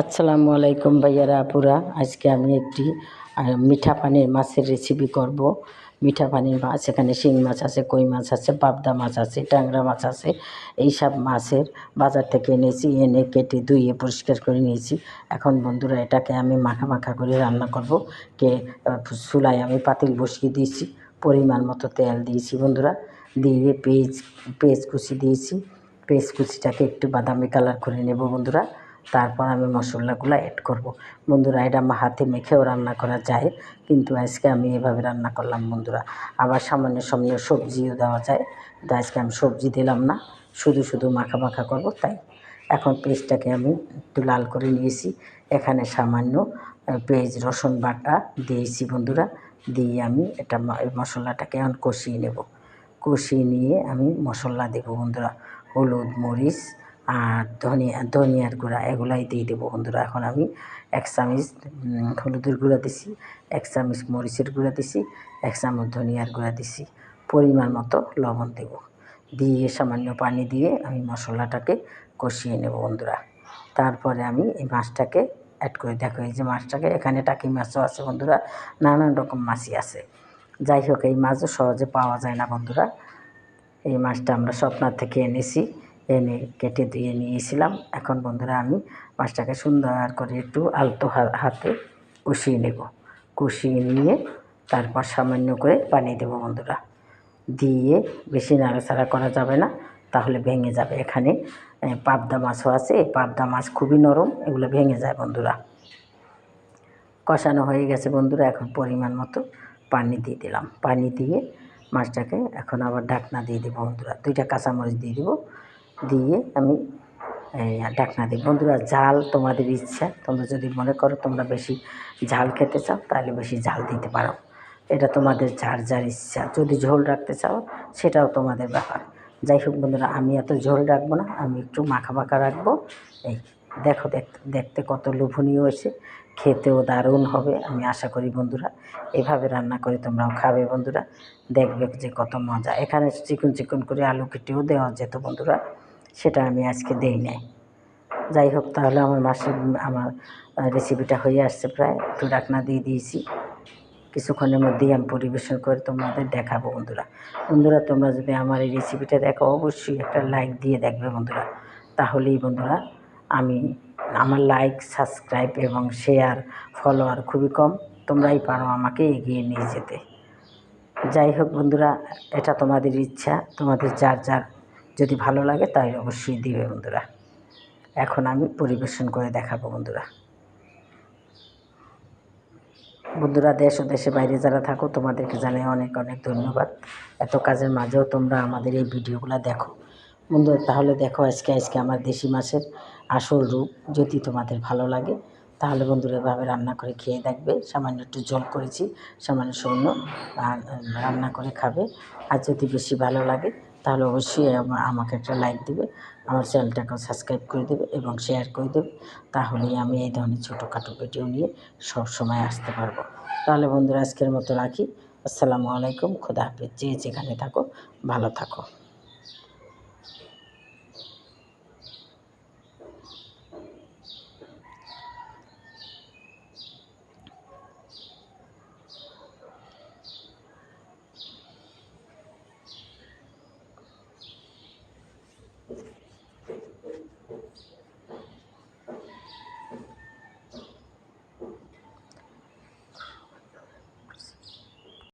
আসসালামু আলাইকুম ভাইয়ারা, আপুরা। আজকে আমি একটি মিঠা পানির মাছের রেসিপি করব। মিঠা পানির মাছ, এখানে শিং মাছ আছে, কই মাছ আছে, পাবদা মাছ আছে, ট্যাংরা মাছ আছে। এইসব মাছের বাজার থেকে এনেছি, এনে কেটে ধুয়ে পরিষ্কার করে নিয়েছি। এখন বন্ধুরা, এটাকে আমি মাখা মাখা করে রান্না করব। কে চুলায় আমি পাতিল বসিয়ে দিয়েছি, পরিমাণ মতো তেল দিয়েছি বন্ধুরা। দিয়ে পেঁয়াজ পেঁয়াজ কুচি দিয়েছি। পেঁয়াজ কুচিটাকে একটু বাদামি কালার করে নেব বন্ধুরা। তারপর আমি মশলাগুলো অ্যাড করব। বন্ধুরা, এটা আমার হাতে মেখেও রান্না করা যায়, কিন্তু আজকে আমি এভাবে রান্না করলাম বন্ধুরা। আবার সামান্য সামনে সবজিও দেওয়া যায়, কিন্তু আজকে আমি সবজি দিলাম না, শুধু শুধু মাখা মাখা করব তাই। এখন পেস্টটাকে আমি একটু লাল করে নিয়েছি, এখানে সামান্য পেঁয়াজ, রসুন বাটা দিয়েছি বন্ধুরা, দিয়ে আমি এটা মশলাটাকে এখন কষিয়ে নেব। কষিয়ে নিয়ে আমি মশলা দেবো বন্ধুরা, হলুদ, মরিচ আর ধনিয়া ধনিয়ার গুঁড়া এগুলাই দিয়ে দেবো বন্ধুরা। এখন আমি এক চামচ হলুদের গুঁড়া দিছি, এক চামচ মরিচের গুঁড়া দিছি, এক চামচ ধনিয়ার গুঁড়া দিছি। পরিমাণ মতো লবণ দেব। দিয়ে সামান্য পানি দিয়ে আমি মশলাটাকে কষিয়ে নেব বন্ধুরা। তারপরে আমি এই মাছটাকে অ্যাড করে, দেখো এই যে মাছটাকে এখানে টাকি মাছও আছে বন্ধুরা, নানান রকম মাছই আছে। যাই হোক, এই মাছও সহজে পাওয়া যায় না বন্ধুরা। এই মাছটা আমরা স্বপ্নার থেকে এনেছি। এনে কেটে দিয়ে নিয়েছিলাম। এখন বন্ধুরা আমি মাছটাকে সুন্দর করে একটু আলতো হাতে কষিয়ে নেব। কষিয়ে নিয়ে তারপর সামান্য করে পানি দেবো বন্ধুরা। দিয়ে বেশি নাড়াচাড়া করা যাবে না, তাহলে ভেঙে যাবে। এখানে পাবদা মাছও আছে। পাবদা মাছ খুবই নরম, এগুলো ভেঙে যায় বন্ধুরা। কষানো হয়ে গেছে বন্ধুরা, এখন পরিমাণ মতো পানি দিয়ে দিলাম। পানি দিয়ে মাছটাকে এখন আবার ঢাকনা দিয়ে দেবো বন্ধুরা। দুইটা কাঁচামরিচ দিয়ে দেবো। দিয়ে আমি ঢাকনা দিই বন্ধুরা, ঝাল তোমাদের ইচ্ছা। তোমরা যদি মনে করো তোমরা বেশি ঝাল খেতে চাও, তাহলে বেশি ঝাল দিতে পারো। এটা তোমাদের যার যার ইচ্ছা। যদি ঝোল রাখতে চাও, সেটাও তোমাদের ব্যাপার। যাই হোক বন্ধুরা, আমি এত ঝোল রাখব না, আমি একটু মাখা মাখা রাখব। এই দেখো, দেখতে কত লোভনীয় হয়েছে। খেতেও দারুণ হবে, আমি আশা করি বন্ধুরা। এভাবে রান্না করে তোমরাও খাবে বন্ধুরা। দেখবে যে কত মজা। এখানে চিকন চিকন করে আলু কেটেও দেওয়া যেত বন্ধুরা। সেটা আমি আজকে দেই নাই। যাই হোক, তাহলে আমার মাসের আমার রেসিপিটা হয়ে আসছে প্রায়। একটু ডাকনা দিয়ে দিয়েছি। কিছুক্ষণের মধ্যেই আমি পরিবেশন করে তোমাদের দেখাবো বন্ধুরা। বন্ধুরা, তোমরা যদি আমার এই রেসিপিটা দেখো, অবশ্যই একটা লাইক দিয়ে দেখবে বন্ধুরা। তাহলেই বন্ধুরা, আমি, আমার লাইক সাবস্ক্রাইব এবং শেয়ার ফলোয়ার খুবই কম। তোমরাই পারো আমাকে এগিয়ে নিয়ে যেতে। যাই হোক বন্ধুরা, এটা তোমাদের ইচ্ছা। তোমাদের যার যার যদি ভালো লাগে তাই অবশ্যই দিবে বন্ধুরা। এখন আমি পরিবেশন করে দেখাবো বন্ধুরা। বন্ধুরা দেশ ও দেশে বাইরে যারা থাকো তোমাদেরকে জানাই অনেক অনেক ধন্যবাদ। এত কাজের মাঝেও তোমরা আমাদের এই ভিডিওগুলো দেখো। বন্ধুরা তাহলে দেখো আজকে আজকে আমার দেশি মাছের আসল রূপ যদি তোমাদের ভালো লাগে তাহলে বন্ধুরা এভাবে রান্না করে খেয়ে দেখবে। সামান্য একটু জল করেছি সামান্য আর, রান্না করে খাবে। আর যদি বেশি ভালো লাগে তাহলে অবশ্যই আমা- আমাকে একটা লাইক দিবে, আমার চ্যানেলটাকেও সাবস্ক্রাইব করে দেবে এবং শেয়ার করে দেবে। তাহলেই আমি এই ধরনের ছোটোখাটো ভিডিও নিয়ে সব সময় আসতে পারব। তাহলে বন্ধুরা, আজকের মতো রাখি। আসসালামু আলাইকুম, খোদা হাফিজ। যে যেখানে থাকো, ভালো থাকো।